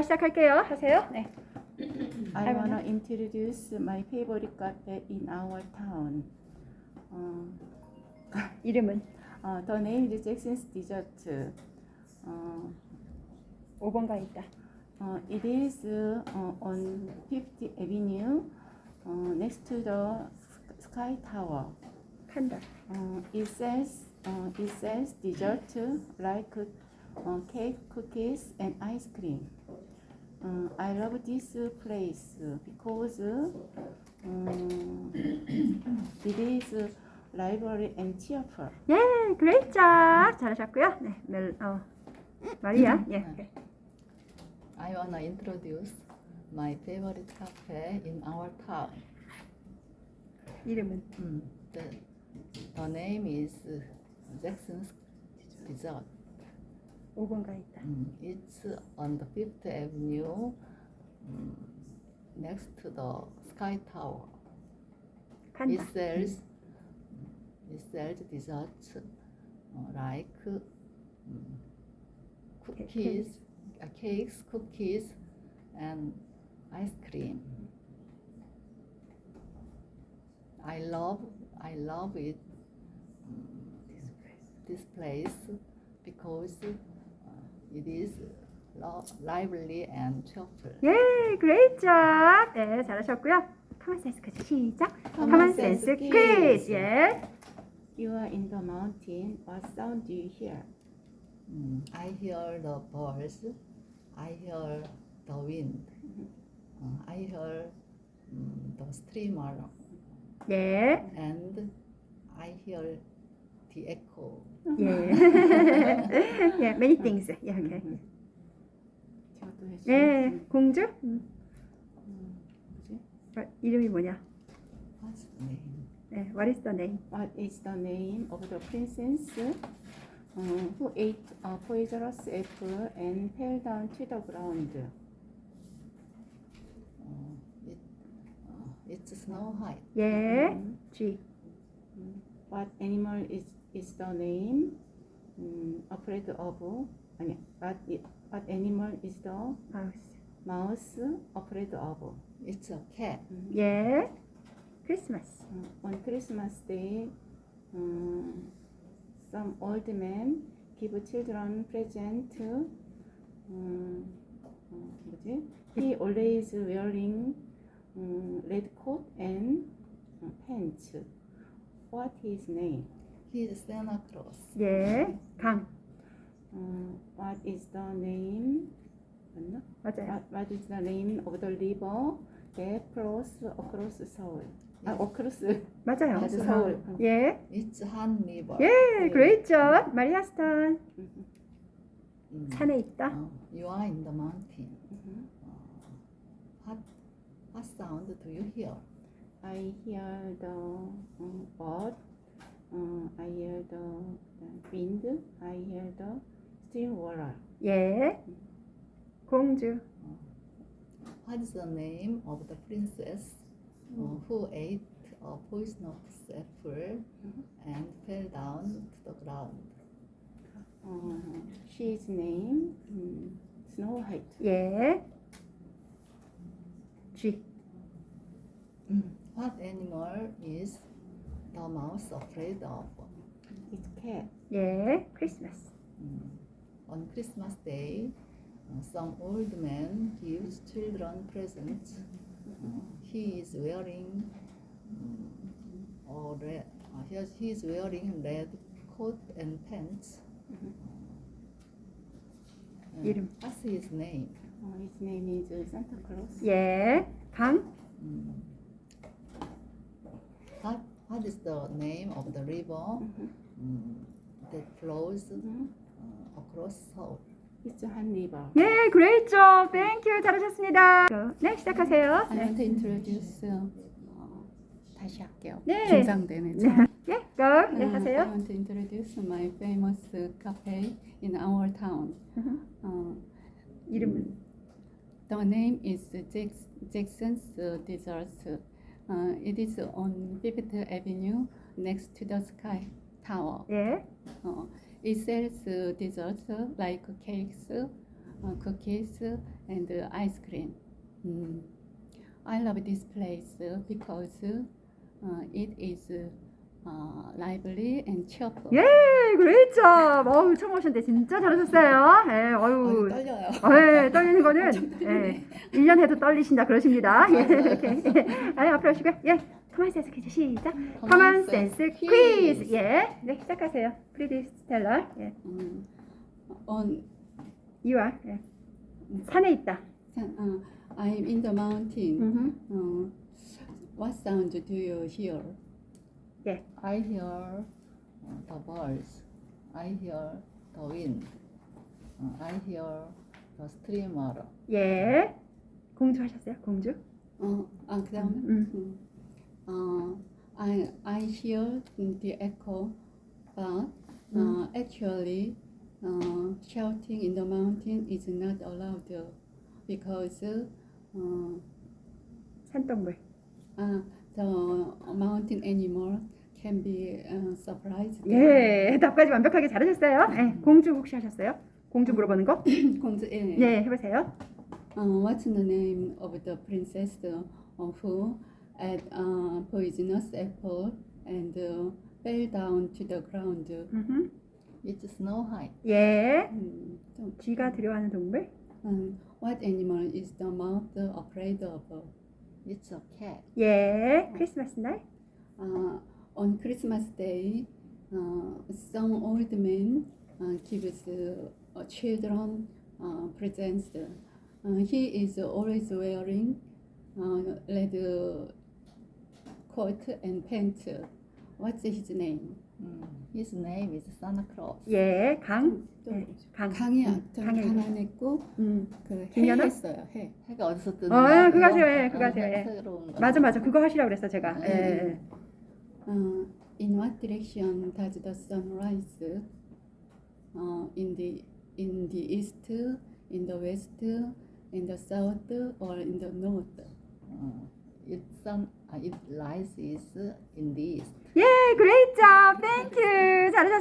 시작할게요. 하세요. 네. I wanna introduce my favorite cafe in our town. 어, 이름은 어, the name is Jackson's Dessert. 어, 5번가 있다. 어, it is 어, on Fifth Avenue, 어, next to the Sky Tower. 칸다. 어, it sells 어, it sells dessert like 어, cake, cookies, and ice cream. 어, I love this place because 음, it is lively and cheerful. 예, 그레이트 잡. 잘하셨고요. 네. 멜, 어. 마리아. 예. 네. I wanna introduce my favorite cafe in our town. 이름은 Mm, The, the name is Jackson's Dessert. 5번가 있다. Mm, It's on the Fifth Avenue, mm, next to the Sky Tower. It 칸다. sells, it sells desserts uh, like mm, cookies, uh, cakes, cookies, and ice cream. I love, I love it. mm, this place because uh, it is lively and cheerful. 예, 그레이트 잡. 네, 잘하셨고요. 커먼 센스 퀴즈 시작. 커먼 Common 센스 퀴즈. 예. You are in the mountain. What sound do you hear? Mm, I hear the birds. I hear the wind. Uh, I hear mm, the streamer, 예. and I hear the echo. 예. 예, many things. 예, 오케이. 저도 했어요. 예, 공주? 음, 음? 어, 이름이 뭐냐? What's the name? 네, what is the name? What is the name of the princess uh, who ate a poisonous apple and fell down to the ground? Uh, it, uh, it's Snow White. 예, 음, G. 음, What animal is is the name 음, afraid of? 아니, what i- what animal is the 마우스. mouse afraid of? It's a cat. 음, 예, 크리스마스. 음, on Christmas Day, 음, some old men give children present. 음, 어, 뭐지? He always wearing 음, red coat and 어, pants. What his name? He's Santa Claus. 예, 강. 음, what is the name? 맞나? 맞아요. What, what is the name of the river that flows across Seoul? 아, across 맞아요. 맞아요. 서울. 예, It's Han River. 예, great job. 마리아 스탄. 음, Mm. 산에 있다. Uh, you are in the mountain. 음. Uh, what what sound do you hear? I hear the um, bird. Uh, I hear the, the wind. I hear the still water. 예, 공주. What is the name of the princess uh, who ate a poisonous apple and fell down to the ground? Uh, she's name um, Snow White. 예, G. What animal is the mouse afraid of? It's cat. 예, 크리스마스. Mm. On Christmas Day, uh, some old man gives children presents. Uh, he is wearing um, a red, uh, he, is- he is wearing red coat and pants. Uh, 이름. What's his name? Uh, his name is Santa Claus. 예, 강. Mm. What, is the name of the river Mhm. mm, that flows Mhm. uh, across Seoul? It's Han River. 예, great job. Thank you. 잘하셨습니다. 네, 시작하세요. I 네. want to introduce 어, 다시 할게요. 네. 긴장되네. 네. 예, go. 네, 어, 하세요. I want to introduce my famous cafe in our town. 음. 어, 이름은 the name is Jack- Jackson's Desserts. Uh, it is on Fifth Avenue next to the Sky Tower. 예, 어, it sells uh, desserts like cakes, uh, cookies and ice cream. Mm. I love this place because uh, it is uh, lively and cheerful. 예, 그레이트 잡. 어우, 처음 오셨는데 진짜 잘하셨어요. 예, 아유, 어유. 떨려요. 예, 떨리는 거는 예, 1년 해도 떨리신다 그러십니다. 예, 이렇게. 예. 아니, 앞으로 오시고요. 예. 커먼 센스 퀴즈 시작. 커먼 센스 퀴즈. 예. 네, 시작하세요. 프리디 스텔러. 예. On 이와 예. 산에 있다. uh, I'm in the mountain. 음흠. Uh, what sound do you hear? I hear uh, the birds. I hear the wind. Uh, I hear the stream water. 예. 공주 하셨어요? 공주? 어, 아 그다음에 음. 음. 어, I I hear the echo, but uh, actually, uh, shouting in the mountain is not allowed because uh, 산동물. uh, the mountain animal can be uh, surprised. 예. 답까지 완벽하게 잘하셨어요. 예. 공주 혹시 하셨어요? 공주 물어보는 거? 공주, 예. 예, 해보세요. Uh, what's the name of the princess uh, who ate uh, poisonous apple and uh, fell down to the ground? 음흠. It's Snow White. 예. 음, 좀, 쥐가 두려워하는 동물? um, what animal is the mouse afraid of? It's a cat. 예. 크리스마스 날? Uh, on Christmas Day, uh, some old man uh, gives uh, children uh, presents. Uh, he is always wearing uh, red coat and pants. What's his name? Mm. His name is Santa Claus. 예. 강? 또 예. 강. 강이 음, 좀 강의 이름. 가난했고 음. 그 김연아? 해했어요. 해. 해가 어디서 뜨는 어, 거야? 예, 그거 하세요. 예, 그거? 하세요. 어, 예. 맞아, 맞아. 그거 하시라고 그랬어, 제가. 예. 예. Uh, in what direction does the sun rise? Uh, in the in the east, in the west, in the south, or in the north? 어, it sun, 아, it rises in the east. 예, great job. Thank you. 잘하셨어요.